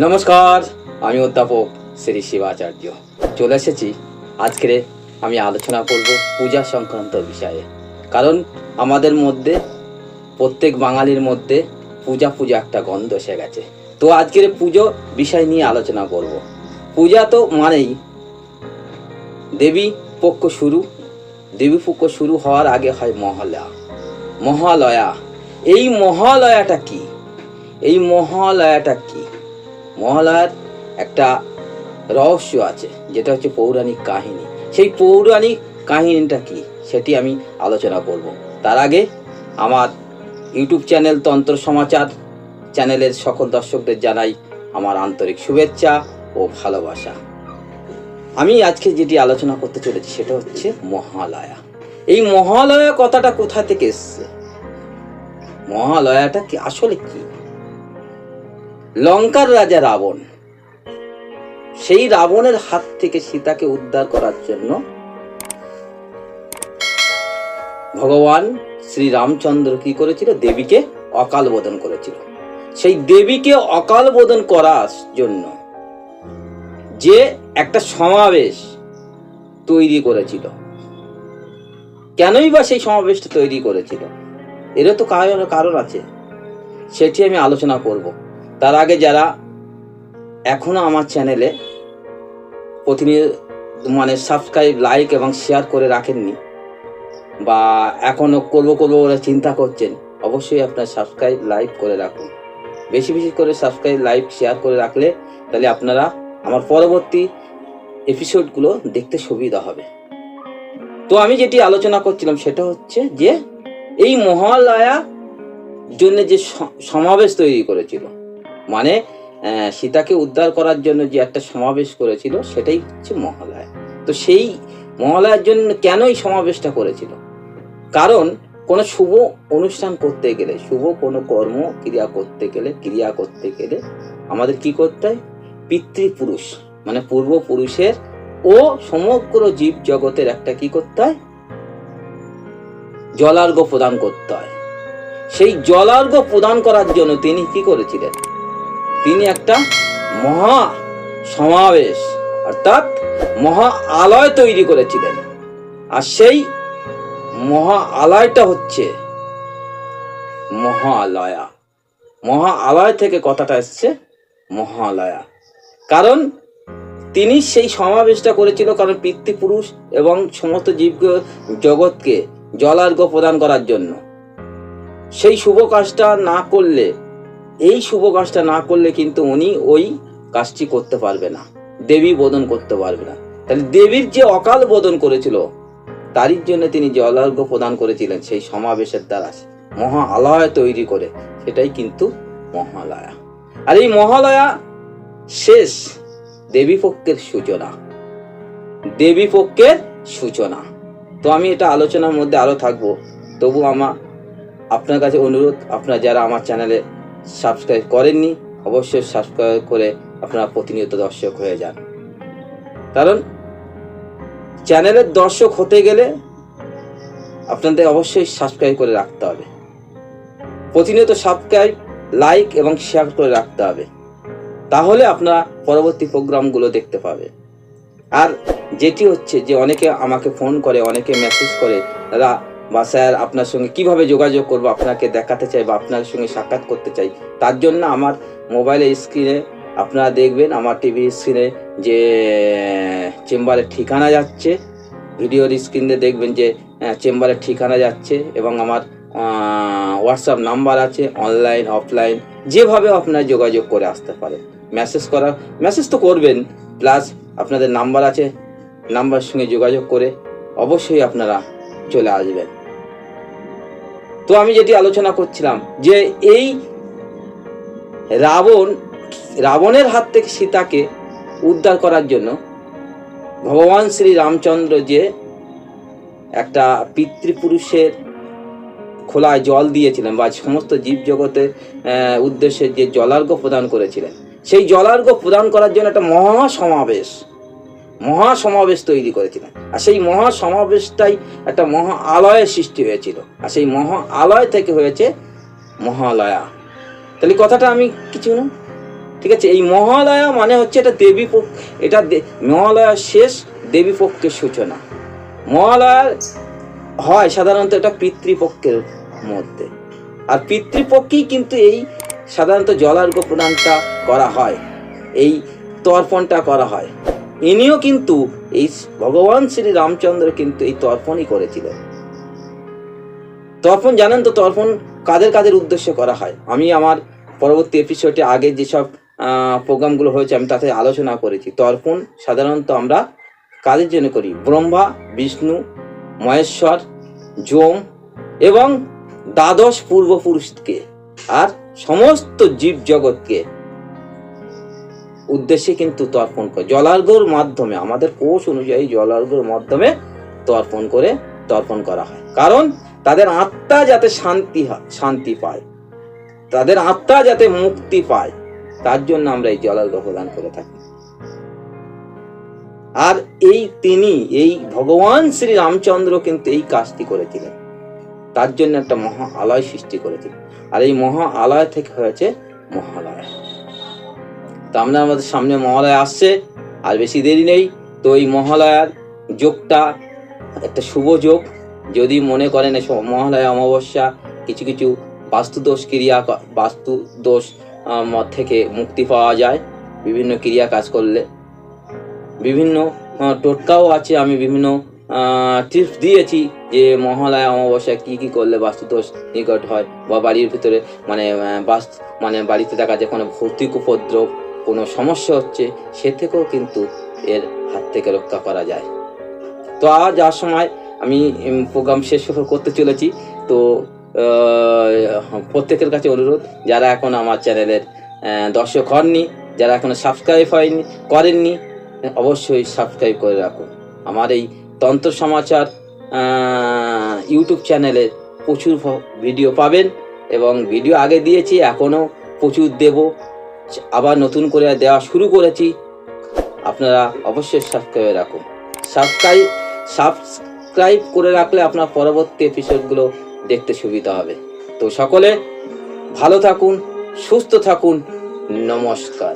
নমস্কার, আমি অধ্যাপক শ্রী শিবাচার্য। চলে এসেছি। আজকে আমি আলোচনা করব পূজা সংক্রান্ত বিষয়ে। কারণ আমাদের মধ্যে, প্রত্যেক বাঙালির মধ্যে পূজা পূজা একটা গন্ধ এসে গেছে। তো আজকের পুজো বিষয় নিয়ে আলোচনা করব। পূজা তো মানেই দেবী পক্ষ শুরু। দেবী পক্ষ শুরু হওয়ার আগে হয় মহালয়া। মহালয়া। এই মহালয়াটা কি? এই মহালয়াটা কি? মহালয়ার একটা রহস্য আছে, যেটা হচ্ছে পৌরাণিক কাহিনী। সেই পৌরাণিক কাহিনীটা কি, সেটি আমি আলোচনা করব। তার আগে আমার ইউটিউব চ্যানেল তন্ত্র সমাচার চ্যানেলের সকল দর্শকদের জানাই আমার আন্তরিক শুভেচ্ছা ও ভালোবাসা। আমি আজকে যেটি আলোচনা করতে চলেছি, সেটা হচ্ছে মহালয়া। এই মহালয়া কথাটা কোথা থেকে এসছে? মহালয়াটা কি, আসলে কি? লঙ্কার রাজা রাবণ। সেই রাবণের হাত থেকে সীতাকে উদ্ধার করার জন্য ভগবান শ্রী রামচন্দ্র কি করেছিল? দেবীকে অকাল বোধন করেছিল। সেই দেবীকে অকাল বোধন করার জন্য যে একটা সমাবেশ তৈরি করেছিল। কেনই বা সেই সমাবেশটা তৈরি করেছিল? এরও তো কারণ কারণ আছে। সেটি আমি আলোচনা করব। তার আগে যারা এখনও আমার চ্যানেলে প্রতিনিয়ত মানে সাবস্ক্রাইব লাইক এবং শেয়ার করে রাখেননি বা এখনও করব করব বলে চিন্তা করছেন, অবশ্যই আপনার সাবস্ক্রাইব লাইক করে রাখুন। বেশি বেশি করে সাবস্ক্রাইব লাইক শেয়ার করে রাখলে তাহলে আপনারা আমার পরবর্তী এপিসোডগুলো দেখতে সুবিধা হবে। তো আমি যেটি আলোচনা করছিলাম সেটা হচ্ছে যে এই মহালয়া জন্য যে সমাবেশ তৈরি করেছিল মানে সীতাকে উদ্ধার করার জন্য যে একটা সমাবেশ করেছিল, সেটাই হচ্ছে মহালয়া। তো সেই মহালয়ার জন্য কেন এই সমাবেশটা করেছিল? কারণ কোনো শুভ অনুষ্ঠান করতে গেলে, শুভ কোনো কর্ম ক্রিয়া করতে গেলে, ক্রিয়া করতে গেলে আমাদের কি করতে হয়? পিতৃপুরুষ মানে পূর্বপুরুষের ও সমগ্র জীব জগতের একটা কি করতে হয়? জলার্ঘ প্রদান করতে হয়। সেই জলার্ঘ প্রদান করার জন্য তিনি কি করেছিলেন? তিনি একটা মহা সমাবেশ, অর্থাৎ মহা আলয় তৈরি করেছিলেন। আর সেই মহা আলয়টা হচ্ছে মহালয়া। মহা আলয় থেকে কথাটা এসছে মহালয়া। কারণ তিনি সেই সমাবেশটা করেছিল কারণ পিতৃপুরুষ এবং সমস্ত জীব জগৎকে জলার্ঘ প্রদান করার জন্য। সেই শুভ কাজটা না করলে এই শুভ কাজটা না করলে কিন্তু উনি ওই কাজটি করতে পারবে না। দেবী বোধন করতে পারবে না। তাহলে দেবীর যে অকাল বোধন করেছিল, তারই জন্য তিনি জলার্ঘ প্রদান করেছিলেন সেই সমাবেশের দ্বারা, মহা আলয় তৈরি করে, সেটাই কিন্তু মহালয়া। আর এই মহালয়া শেষ দেবী পক্ষের সূচনা। দেবী পক্ষের সূচনা। তো আমি এটা আলোচনার মধ্যে আরও থাকব। তবু আমার আপনার কাছে অনুরোধ, আপনারা যারা আমার চ্যানেলে সাবস্ক্রাইব করেননি, অবশ্যই সাবস্ক্রাইব করে আপনারা প্রতিনিয়ত দর্শক হয়ে যান। কারণ চ্যানেলের দর্শক হতে গেলে আপনাদের অবশ্যই সাবস্ক্রাইব করে রাখতে হবে। প্রতিনিয়ত সাবস্ক্রাইব লাইক এবং শেয়ার করে রাখতে হবে। তাহলে আপনারা পরবর্তী প্রোগ্রামগুলো দেখতে পাবে আর যেটি হচ্ছে যে অনেকে আমাকে ফোন করে, অনেকে মেসেজ করে দাদা বা স্যার, আপনার সঙ্গে কীভাবে যোগাযোগ করব, আপনাকে দেখাতে চাই বা আপনার সঙ্গে সাক্ষাৎ করতে চাই, তার জন্য আমার মোবাইলের স্ক্রিনে আপনারা দেখবেন, আমার টিভি স্ক্রিনে যে চেম্বারের ঠিকানা যাচ্ছে ভিডিওর স্ক্রিনে দেখবেন যে চেম্বারের ঠিকানা যাচ্ছে এবং আমার হোয়াটসঅ্যাপ নাম্বার আছে অনলাইন অফলাইন যেভাবে আপনারা যোগাযোগ করে আসতে পারেন। মেসেজ করা মেসেজ তো করবেন প্লাস আপনাদের নাম্বার আছে নাম্বার সঙ্গে যোগাযোগ করে অবশ্যই আপনারা চলে আসবেন তো আমি যেটি আলোচনা করছিলাম যে এই রাবণ, রাবণের হাত থেকে সীতাকে উদ্ধার করার জন্য ভগবান শ্রী রামচন্দ্র যে একটা পিতৃপুরুষের খোলায় জল দিয়েছিলেন বা সমস্ত জীব জগতের উদ্দেশ্যে যে জলার্ঘ প্রদান করেছিলেন। সেই জলার্ঘ প্রদান করার জন্য একটা মহা সমাবেশ মহা সমাবেশ তৈরি করেছিলেন। আর সেই মহা সমাবেশটাই একটা মহা আলয়ের সৃষ্টি হয়েছিল। আর সেই মহা আলয় থেকে হয়েছে মহালয়া। তাহলে কথাটা আমি কিছু না। ঠিক আছে, এই মহালয়া মানে হচ্ছে এটা দেবী এটা মহালয়ার শেষ দেবী পক্ষের সূচনা। মহালয়ার হয় সাধারণত এটা পিতৃপক্ষের মধ্যে। আর পিতৃপক্ষেই কিন্তু এই সাধারণত জলার্ঘ প্রদানটা করা হয়, এই তর্পণটা করা হয়। ইনিও কিন্তু এই ভগবান শ্রী রামচন্দ্র কিন্তু এই তর্পণই করেছিলেন। তর্পণ, জানেন তো তর্পণ কাদের কাদের উদ্দেশ্যে করা হয়? আমি আমার পরবর্তী এপিসোডে আগে যেসব প্রোগ্রামগুলো হয়েছে, আমি তাতে আলোচনা করেছি। তর্পণ সাধারণত আমরা কাদের জন্য করি? ব্রহ্মা, বিষ্ণু, মহেশ্বর, যম এবং দ্বাদশ পূর্বপুরুষকে আর সমস্ত জীব জগৎকে উদ্দেশ্যে কিন্তু তর্পণ করে। জলার্ঘর মাধ্যমে, আমাদের কোষ অনুযায়ী জলার্ঘর মাধ্যমে তর্পণ করে তর্পণ করা হয়। কারণ তাদের আত্মা যাতে শান্তি শান্তি পায়, তাদের আত্মা যাতে মুক্তি পায়, তার জন্য আমরা এই জলার্ঘ প্রদান করে থাকি। আর এই তিনি, এই ভগবান শ্রী রামচন্দ্র কিন্তু এই কাজটি করেছিলেন। তার জন্য একটা মহা আলয় সৃষ্টি করেছিলেন। আর এই মহা আলয় থেকে হয়েছে মহালয়া। আমরা আমাদের সামনে মহালয়া আসছে আর বেশি দেরি নেই। তো এই মহালয়ার যোগটা একটা শুভ যোগ। যদি মনে করেন এই মহালয়া অমাবস্যা কিছু কিছু বাস্তু দোষ ক্রিয়া ক- বাস্তু দোষ আহ, থেকে মুক্তি পাওয়া যায় বিভিন্ন ক্রিয়া কাজ করলে। বিভিন্ন টোটকাও আছে আমি বিভিন্ন টিপস দিয়েছি যে মহালয়া অমাবস্যা কি কি করলে বাস্তুদোষ নিকট হয় বা বাড়ির ভিতরে মানে বাস্তু মানে বাড়িতে থাকা যে কোনো ভৌতিক উপদ্রব কোনো সমস্যা হচ্ছে, সে থেকেও কিন্তু এর হাত থেকে রক্ষা করা যায়। তো আজ যাওয়ার সময় আমি প্রোগ্রাম শেষ করতে চলেছি। তো প্রত্যেকের কাছে অনুরোধ, যারা এখন আমার চ্যানেলের দর্শক হননি, যারা এখনও সাবস্ক্রাইব হয়নি, করেননি, অবশ্যই সাবস্ক্রাইব করে রাখুন। আমার এই তন্ত্র সমাচার ইউটিউব চ্যানেলে প্রচুর ভিডিও পাবেন এবং ভিডিও আগে দিয়েছি, এখনও প্রচুর দেব। আবার নতুন করে দেওয়া শুরু করেছি, আপনারা অবশ্যই সাবস্ক্রাইব রাখুন। সাবস্ক্রাইব সাবস্ক্রাইব করে রাখলে আপনার পরবর্তী এপিসোডগুলো দেখতে সুবিধা হবে। তো সকলে ভালো থাকুন, সুস্থ থাকুন, নমস্কার।